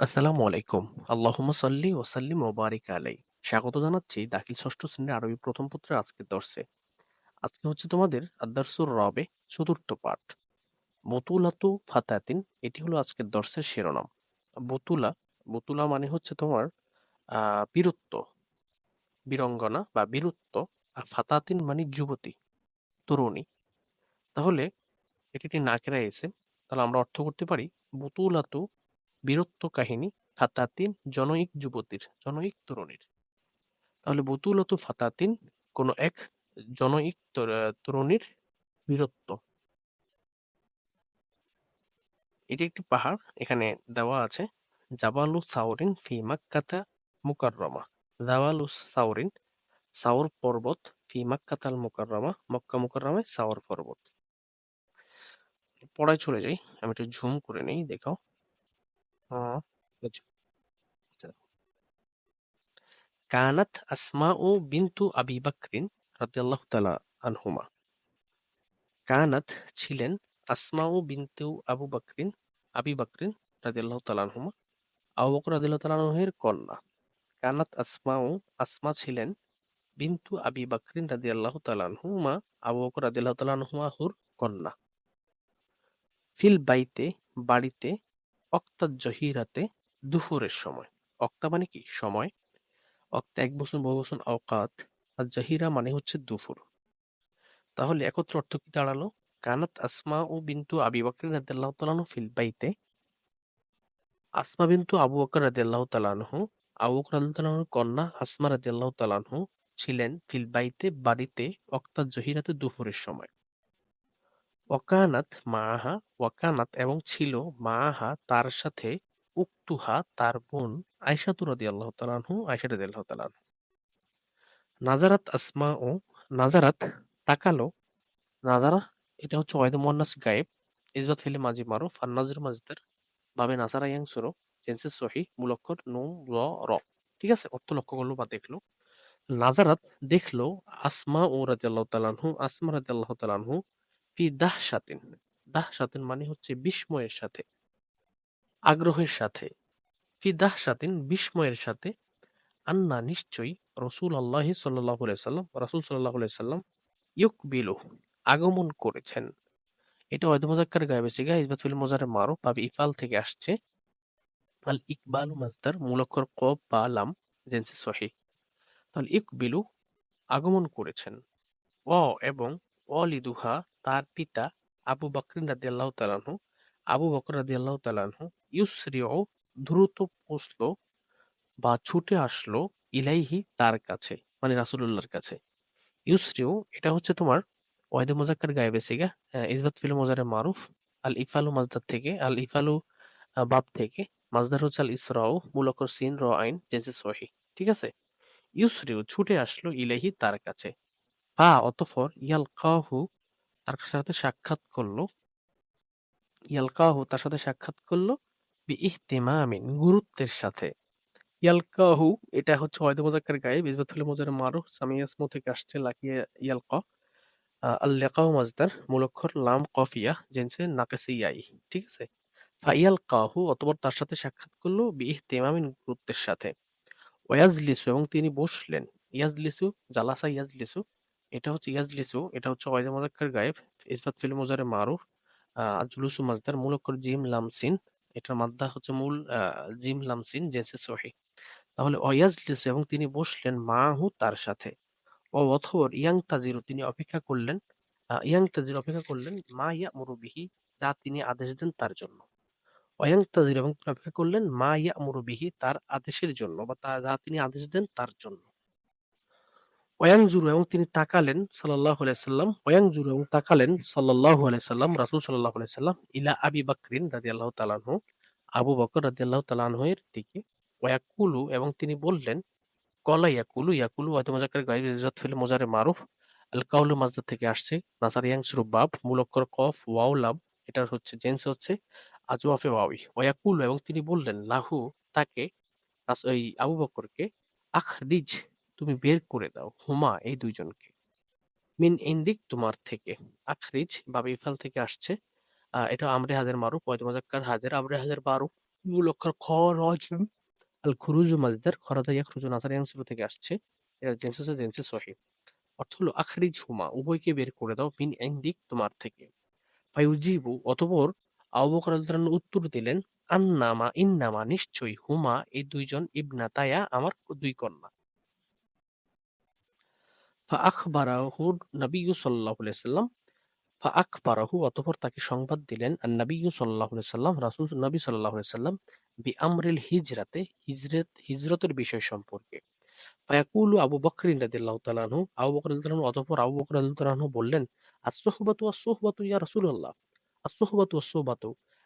আসসালামু আলাইকুম। আল্লাহুম্মা সাল্লি ওয়া সাল্লিম ওয়া বারিক আলাইহি। স্বাগত জানাচ্ছি দাখিল ষষ্ঠ শ্রেণির আরবি প্রথম পত্রের আজকের দর্শে। আজকে হচ্ছে তোমাদের আদ-দারসুর রাবে চতুর্থ পাঠ। বতুলাতু ফাতাতিন এটি হলো আজকের দর্শের শিরোনাম। বতুলা, বতুলা মানে হচ্ছে তোমার বীরত্ব, বীরঙ্গনা বা বীরত্ব আর ফাতাতিন মানে যুবতী, তরুণী। তাহলে এটি একটি নাকেরা ইসিম। তাহলে আমরা অর্থ করতে পারি বতুলাতু বীরত্ব কাহিনী, ফাতাতিন জনৈক যুবতীর, জনৈক তরুণীর। তাহলে বতুলাতু ফাতাতিন কোন এক জনৈক তরুণীর বীরত্ব। এটি একটি পাহাড়। এখানে দেওয়া আছে জাবালু সাওরিন ফি মাক্কাতা মুকাররমা। জাবালু সাওরিন সাওর পর্বত ফি মাক্কাতাল মুকাররমা মক্কা মুকাররমায় সাওর পর্বত। পড়ায় চলে যাই। আমি একটু ঝুম করে নেই দেখাও। আ আচ্ছা। কানাত আবি বকরিন রাদিয়াল্লাহু তাআলা আনহুমা। কানাত ছিলেন আসমাউ বিনতু আবু বকরিন আবি বকরিন রাদিয়াল্লাহু তাআলা আনহুমা আবু বকর রাদিয়াল্লাহু তাআলা আনহু-এর কন্যা। কানাত আসমাউ আসমা ছিলেন বিনতু আবি বকরিন রাদিয়াল্লাহু তাআলা আনহুমা আবু বকর রাদিয়াল্লাহু তাআলা আনহুমাহুর কন্যা। ফিল বাইতে, বাড়িতে অক্তা জহিরাতে দুপুরের সময়। অক্তা মানে কি সময়। অক্তা এক বচন বহুবচন আওকাত আর জাহিরা মানে হচ্ছে দুপুর। তাহলে একত্র অর্থ কি দাঁড়াল? কানাত আসমা ও বিনতু আবি বকর রাদিয়াল্লাহু তাআলা ফিল বাইতে আসমা বিনতু আবু বকর রাদিয়াল্লাহু তাআলা আবু বকর রাদিয়াল্লাহু কন্যা আসমা রাদিয়াল্লাহু তাআলা ছিলেন ফিল বাইতে বাড়িতে অক্তা জহিরাতে দুপুরের সময়। ওয়াকানাত মাআহা ওয়াকানাত এবং ছিল মাআহা তার সাথে উক্তুহা তার বোন আয়শাতু রাদিয়াল্লাহু তাআলা আনহু, আয়শা রাদিয়াল্লাহু তাআলা আনহা। নাজারাত আসমাউ নাজারাত তাকালো। নাজারা, এটা হচ্ছে ওয়াহিদ মুয়ান্নাস গায়েব। ইসবাত ফিলে মাজি মারুফ আর নাজর মাজদার ভাবে নাজারা ইয়ানসুরু জেন্সে সহি মূল অক্ষর নুন র। ঠিক আছে? অর্থ লক্ষ্য করল বা দেখল। নাজারাত দেখল আসমা ও রাদিয়াল্লাহু তাআলা আনহু, আসমা রাদিয়াল্লাহু তাআলা আনহু ফি দাহশাতিন দাহশাতিন মানে হচ্ছে বিস্ময়ের সাথে, আগ্রহের সাথে। ফি দাহশাতিন বিস্ময়ের সাথে। আন্না নিশ্চয়ই রসুল আল্লাহ সাল্লাহ সাল্লাম, রাসুল সাল্লাহ সাল্লাম ইউকবিলু আগমন করেছেন। এটা ওয়াহিদ মুজাক্কার গায়েবে সিগা ইসবাত ফিল মুজারে মারুফ বা ইফাল থেকে আসছে। আল ইকবালু মাজদার মূল ক বা লাম, জেন্সি সহি। তাহলে ইকবিলু আগমন করেছেন। ও এবং অলিদুহা তার পিতা আবু বকরিন রাদিয়াল্লাহু তাআলা আনহু, আবু বকর রাদিয়াল্লাহু তাআলা আনহু ইউসরিউ দ্রুত পৌঁছলো বা ছুটে আসলো ইলাইহি তার কাছে মানে রাসূলুল্লাহর কাছে। ইউসরিউ, এটা হচ্ছে তোমার ওয়াহিদ মুজাক্কার গায়েবে সিগা ইসবাত ফিল মুজারে মারুফ, আল ইফালু মাজদার থেকে, আল ইফালু বাব থেকে, মাজদার হচ্ছে আল ইসরাউ মূল অক্ষর সিন, র আইন জেন্সি সহি ঠিক আছে? ইউসরিউ ছুটে আসলো ইলাইহি তার কাছে। ফা অতঃপর ইয়ালকাহু তার সাথে সাক্ষাৎ করল। ইয়ালকাহু তার সাথে সাক্ষাৎ করল বি ইহতিমামিন গুরুত্বের সাথে। ইয়ালকাহু, এটা হচ্ছে মুজারে মারুফ সামিয়াসমু থেকে আসছে ইয়ালকা। আল লিকাউ মাজদার মূল অক্ষর লাম কফিয়া নাকিসিয়াই, ঠিক আছে? ফাইয়াল কাহু তার সাথে সাক্ষাৎ করল বিহ তেমামিন গুরুত্বের সাথে। ওয়াজলিসু, এবং তিনি বসলেন। ইয়াজলিসু, জালাসা ইয়াজলিসু এটা হচ্ছে ইয়াজলিসু এটা হচ্ছে ওয়াইদা মুজাক্কার গায়েব ইসবাত ফিল মুজারে মারুফ আহ জুলুসু মাজদার, মূল অক্ষর জিম লামসিন এটার মাদ্দা হচ্ছে মূল জিম লামসিন জেন্সে সহি। তাহলে ওয়াজলিসু এবং তিনি বসলেন মাহু তার সাথে। ও অথবর ইয়াং তাজিরু, তিনি অপেক্ষা করলেন ইয়াং তাজির অপেক্ষা করলেন, মা ইয়া মুরুবিহি যা তিনি আদেশ দেন তার জন্য। অয়াং তাজির এবং তিনি অপেক্ষা করলেন, মা ইয়া মুরুবিহি তার আদেশের জন্য, বা তা, যা তিনি আদেশ দেন তার জন্য। ওয়াং জুরু এবং তিনি তাকালেন সাল্লাহ সাল্লাম ওয়াং জুরু এবং তাকালেন সাল্লাহ সাল্লাম রাসুল সাল্লাহ আলাইসাল্লাম ইলা আবি বাকরিন রাজি আল্লাহ তালানহু আবু বকর রাজি আল্লাহ তালানহু এর দিকে। ওয়াকুলু এবং তিনি বললেন, কলা ইয়াকুলু ইয়াকুলু হয়তো মজাকের গাইব ইজাত ফিল মোজারে মারুফ। আল কাউলু মাজদার থেকে আসছে, নাসার ইয়াং শুরু বাব মূল অক্ষর কফ, ওয়াও লাম এটার হচ্ছে জেন্স হচ্ছে আজওয়াফে ওয়াওই। ওয়াকুলু এবং তিনি বললেন, লাহু তাকে ওই আবু বকরকে, আখরিজ তুমি বের করে দাও হুমা এই দুইজনকে। মিন ইন্দিক তোমার থেকে। আখরিজ বা ইফাল থেকে আসছে। এটা আমরে হাজের ওয়াইদ মুজাক্কার হাজের, আমরে হাজের মূল খ র জিম আল খুরুজু মাজদার খরাজা ইয়াখরুজু নাসার ইয়ানসিবু থেকে আসছে। এটা অর্থ হলো আখরিজ হুমা উভয়কে বের করে দাও মিন ইনদিক তোমার থেকে। উত্তর দিলেন, আন্নামা, ইন্নামা, নিশ্চয়ই হুমা, এই দুইজন ইবনাতায়া আমার দুই কন্যা। সাল্লাম তাকে সংবাদ দিলেন সাল্লাম, রাসূল নবী হিজরাতে, হিজরত, হিজরতের বিষয় সম্পর্কে। ফায়াকুলু আবু বকর রাদিয়াল্লাহু আবু বকর রাদিয়াল্লাহু আবু বকর রাদিয়াল্লাহু বললেন ইয়া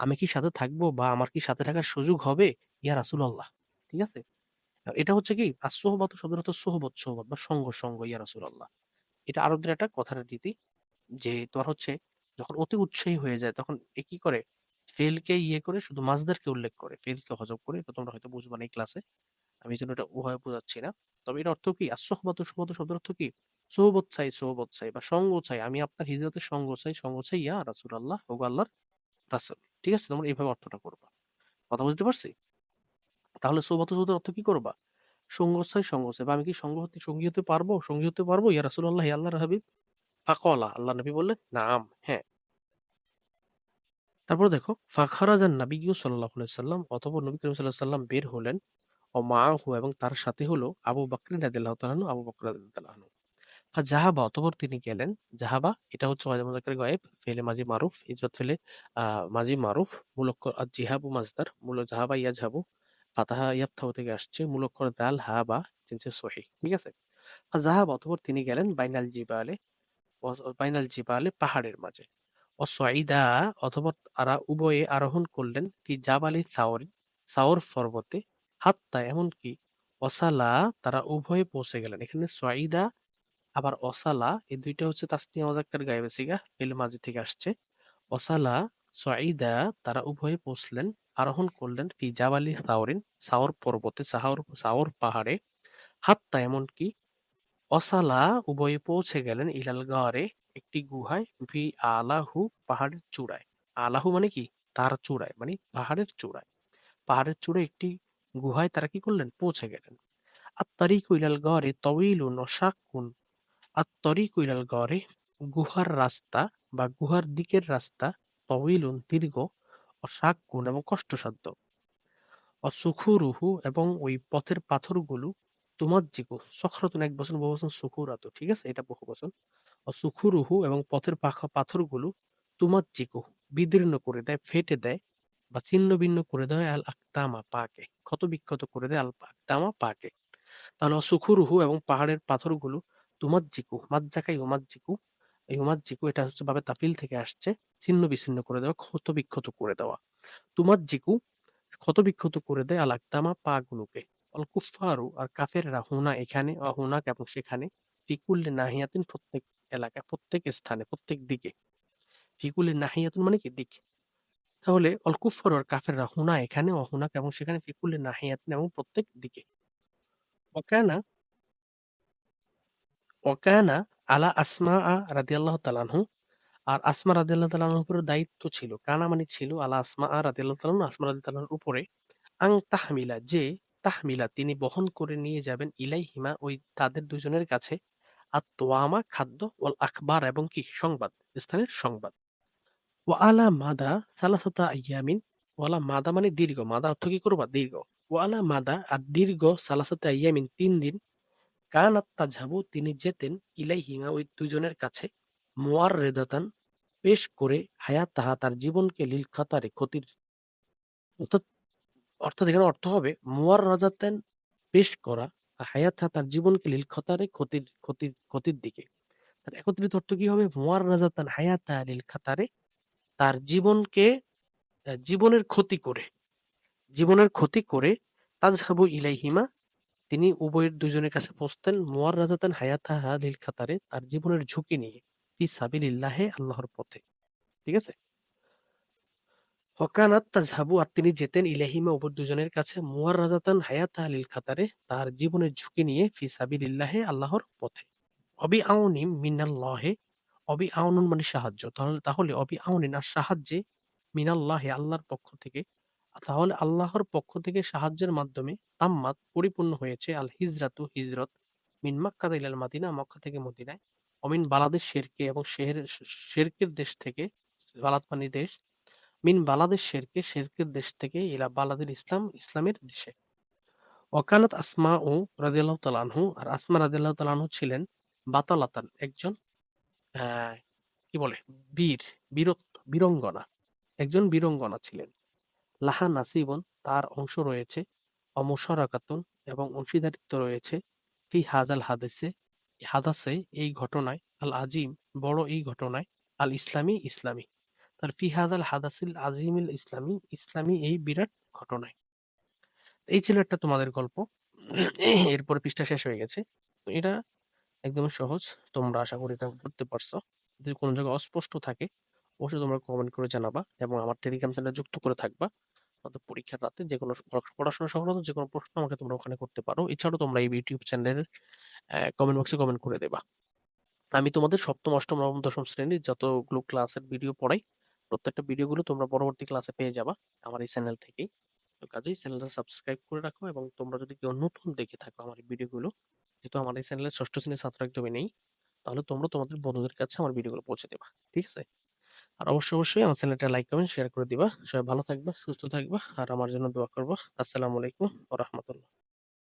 আমি কি সাথে থাকব বা আমার কি সাথে থাকার সুযোগ হবে? ইয়া রাসূলুল্লাহ। ঠিক আছে? এটা হচ্ছে কি? আস-সুহবাতু শব্দের অর্থ সুহবত সুহবত বা সঙ্গ সঙ্গ ইয়া রাসূলুল্লাহ। এটা আরবদের একটা কথার রীতি যে তোমার হচ্ছে যখন অতি উৎসাহী হয়ে যায় তখন এ কি করে? ফেলকে ইয়ে করে শুধু মাজদারকে উল্লেখ করে, ফেলকে হজব করে। এটা তোমরা হয়তো বুঝবা না এই ক্লাসে আমি জন্য এটা ওভাবে বোঝাচ্ছি না। তবে এর অর্থ কি? আর সোহবত সোহবত শব্দের অর্থ কি? সোহবত চাই সোহবত চাই বা সঙ্গ চাই। আমি আপনার হিজরতের সঙ্গ চাই সঙ্গ চাই, ইয়া রাসুল আল্লাহ ওগো আল্লাহর রাসুল। ঠিক আছে? তোমরা এইভাবে অর্থটা করবা। কথা বুঝতে পারছি? তাহলে সোহবত শব্দের অর্থ কি করবা? সঙ্গ চাই সঙ্গ চাই বা আমি কি সঙ্গ হতে, সঙ্গী হতে পারব? সঙ্গী হতে পারব? ইয়া রাসুল আল্লাহ ইয়া আল্লাহর হাবিব। ফাকলা আল্লাহ নবী বললেন নাম হ্যাঁ। তারপর দেখো ফাখারাজান নবী আলাইহি সাল্লাম অতঃপর নবী করিম আলাইহি সাল্লাম বের হলেন ও মাআহু এবং তার সাথে হলো আবু বকর রাদিয়াল্লাহু তাআলা আবু বকর রাদিয়াল্লাহু তাআলা আনহু। ফাজাহাবা অতঃপর তিনি গেলেন। জাহাবা, এটা হচ্ছে ওয়াজে মুজাক্কার গায়েব, ফেলে মাজি মারুফ ইজত ফেলে মাজি মারুফ মূল অক্ষর আর জিহাবু মাজদার, মূল জাহাবা ইয়াজহাবু। ফাতাহা থেকে আসছে। মূল অক্ষর দাল হা বা সহিহ ঠিক আছে? তিনি গেলেন বাইনাল জিবালে বাইনাল জিবালে পাহাড়ের মাঝে। অসঈদা অথবা তারা উভয়ে আরোহণ করলেন ফি জাবালি সাওর সাওর পর্বতে, হাত্তা এমনকি অসালা তারা উভয়ে পৌঁছে গেলেন। এখানে সঈদা আবার অসালা, এই দুইটা হচ্ছে তাসনিয়া ওয়াজাক্কার গায়েবে সিগা, ফিল মাঝি থেকে আসছে। অসালা সঈদা তারা উভয়ে পৌঁছলেন আরোহণ করলেন ফি জাবালি সাওরিন, সাওর পর্বতে সাহর সাওর পাহাড়ে। হাত্তা এমনকি অসালা উভয়ে পৌঁছে গেলেন ইলাল গারে একটি গুহায় ভি আলাহু পাহাড়ের চূড়ায়। আলাহু মানে কি? তার চূড়ায় মানে পাহাড়ের চূড়ায়। পাহাড়ের চূড়ায় একটি গুহায় তারা কি করলেন? পৌঁছে গেলেন। আত্তারিকু ইলাল গারে তওয়িলুন ও শাক্কুন। আত্তারিকু গুহার রাস্তা বা গুহার দিকের রাস্তা তওয়িলুন দীর্ঘ ও শাক্কুন এবং কষ্টসাধ্য। অসুখুরুহু এবং ওই পথের পাথরগুলো তুমাজ্জিকু সখরাতুন এক বচন, বহু বচন সুখুরাতু, ঠিক আছে? এটা বহু বচন। অসুখুরুহু এবং পথের পাখা, পাথরগুলো তুমাজ্জিকু বিদীর্ণ করে দেয়, ফেটে দেয় বা ছিন্ন ভিন্ন করে দেয়, আল আকতামা পাকে। ক্ষত বিক্ষত করে দেয়, আল আকতামা পাকে। তাহলে অসুখুরুহু এবং পাহাড়ের পাথরগুলো তুমাজ্জিকু মাজ্জাকাই উমাজ্জিকু এই উমাজ্জিকু এটা হচ্ছে ভাবে তাফিল থেকে আসছে, ছিন্ন বিচ্ছিন্ন করে দেওয়া ক্ষত বিক্ষত করে দেওয়া। তুমাজ্জিকু ক্ষতবিক্ষত করে দেয় আল আকতামা পা গুলোকে অল কুফফারু আর কাফেররা হুনা এখানে ও হুনাক এবং সেখানে ফিকুল্লে নাহিয়াতিন প্রত্যেক এলাকায়, প্রত্যেক স্থানে, প্রত্যেক দিকে। ফিকুল্লে নাহিয়াতুন মানে কি? দিক। তাহলে অল কুফফারু আর কাফেররা হুনা এখানে ও হুনাক এবং সেখানে ফিকুল্লে নাহিয়াতিন এবং প্রত্যেক দিকে। ওকানা ওকানা আলা আসমা রাদিয়াল্লাহু তাআলা আনহু, আর আসমা রাদিয়াল্লাহু তাআলার উপরে দায়িত্ব ছিল, কানা মানে ছিল আলা আসমা রাদিয়াল্লাহু তাআলা আসমা রাদিয়াল্লাহু তাআলার উপরে, আং তাহমিলা, যে তাহমিলা তিনি বহন করে নিয়ে যাবেন ইলাইহিমা, ওই তাদের দুজনের কাছে আর তোয়ামা খাদ্য, ওয়াল আখবার এবং কি? সংবাদ, স্থানের সংবাদ। ও আলা মাদা সালাসাতা আইয়ামিন ওয়ালা মাদা মানে দীর্ঘ, মাদা অর্থ কি? করবা, দীর্ঘ। ও আলা মাদা আর দীর্ঘ সালাসাতা আইয়ামিন, তিন দিন কান তাজহাবু তিনি যেতেন ইলাইহিমা ওই দুজনের কাছে। মোয়ার রেদাতান পেশ করে হায়াত তাহা তার জীবনকে লিল খাতারে ক্ষতির অর্থাৎ অর্থাৎ এখানে অর্থ হবে মুয়ার রাজাতেন পেশ করা হায়াত তার জীবনকে লিল খাতারে ক্ষতির ক্ষতির ক্ষতির দিকে। তার একত্রিত অর্থ কি হবে? মোয়ার রাজাতান হায়াত লিল খাতারে তার জীবনকে জীবনের ক্ষতি করে। জীবনের ক্ষতি করে তাজহাবু ইলাইহিমা তিনি উভয়ের দুজনের কাছে পৌঁছতেন। মুয়ার রাজাতান হায়াত তাহা লিল খাতারে তার জীবনের ঝুঁকি নিয়ে। ফি সাবিলিল্লাহে, আল্লাহর পথে। ঠিক আছে? ওকানাত তাজহাবু, আর তিনি যেতেন ইলাহিমা উপর দুজনের কাছে। মুয়ার রাজাতান হায়াত আলিল খাতারে তার জীবনের ঝুঁকি নিয়ে ফি সাবিলিল্লাহে, আল্লাহর পথে। অবি আউনিম মিনাল্লাহে, অবি আউনুন মানে সাহায্য। তাহলে অবি আউনিন আর সাহায্যে মিনাল্লাহে, আল্লাহর পক্ষ থেকে তাহলে আল্লাহর পক্ষ থেকে সাহায্যের মাধ্যমে তাম্মাত পরিপূর্ণ হয়েছে। আল হিজরাতু হিজরত মিন মাক্কাতা ইলাল মাদিনা, মক্কা থেকে মদিনায়। অমিন বালাদেশ শেরকে এবং শের শেরকের দেশ থেকে বালাদ মানে দেশ, মিন বালাদেশ শেরকে, শেরকের দেশ থেকে ইলা বালাদের ইসলাম, ইসলামের দেশে। ওয়াকানাত আসমা ও রাদিয়াল্লাহু তাআলা আনহু, আর আসমা রাদিয়াল্লাহু তাআলা আনহু ছিলেন বাতালাতান, একজন কি বলে, বীর, বীরত্ব, বীরঙ্গনা, একজন বীরঙ্গনা ছিলেন। লাহা নাসিবন তার অংশ রয়েছে। অমুশারাকাতুন এবং অংশীদারিত্ব রয়েছে। ফি হাজাল হাদিসে, হাদাসে এই ঘটনায় আল আজিম বড় এই ঘটনায় আল ইসলামী। ইসলামী তার ফি হাজাল হাদাসিল আজিমিল ইসলামী ইসলামী এই বিরাট ঘটনায়। এই ছিল একটা তোমাদের গল্প। এরপর পৃষ্ঠা শেষ হয়ে গেছে। এটা একদম সহজ। তোমরা আশা করি এটা করতে পারছ। যদি কোনো জায়গায় অস্পষ্ট থাকে, অবশ্যই তোমরা কমেন্ট করে জানাবা এবং আমার টেলিগ্রাম চ্যানেলে যুক্ত করে থাকবা। তোমাদের পরীক্ষার রাতে যে কোনো পড়াশোনা সংক্রান্ত যে কোনো প্রশ্ন আমাকে তোমরা ওখানে করতে পারো। এছাড়াও তোমরা এই ইউটিউব চ্যানেলের কমেন্ট বক্সে কমেন্ট করে দেবা। আমি তোমাদের সপ্তম, অষ্টম, নবম, দশম শ্রেণির যতগুলো ক্লাসের ভিডিও পড়াই, প্রত্যেকটা ভিডিওগুলো তোমরা পরবর্তী ক্লাসে পেয়ে যাবা আমার এই চ্যানেল থেকেই। তো কাজেই চ্যানেলটা সাবস্ক্রাইব করে রাখো এবং তোমরা যদি কেউ নতুন দেখে থাকো আমার এই ভিডিওগুলো যেহেতু আমার এই চ্যানেলের ষষ্ঠ শ্রেণির ছাত্র একদমই নেই, তাহলে তোমরা তোমাদের বন্ধুদের কাছে আমার ভিডিওগুলো পৌঁছে দেবা। ঠিক আছে? আর অবশ্যই অবশ্যই আমার চ্যানেলটা লাইক কমেন্ট শেয়ার করে দিবা। সবাই ভালো থাকবা, সুস্থ থাকবা, আর আমার জন্য দোয়া করবা। আসসালামু আলাইকুম রহমতুল্লাহ।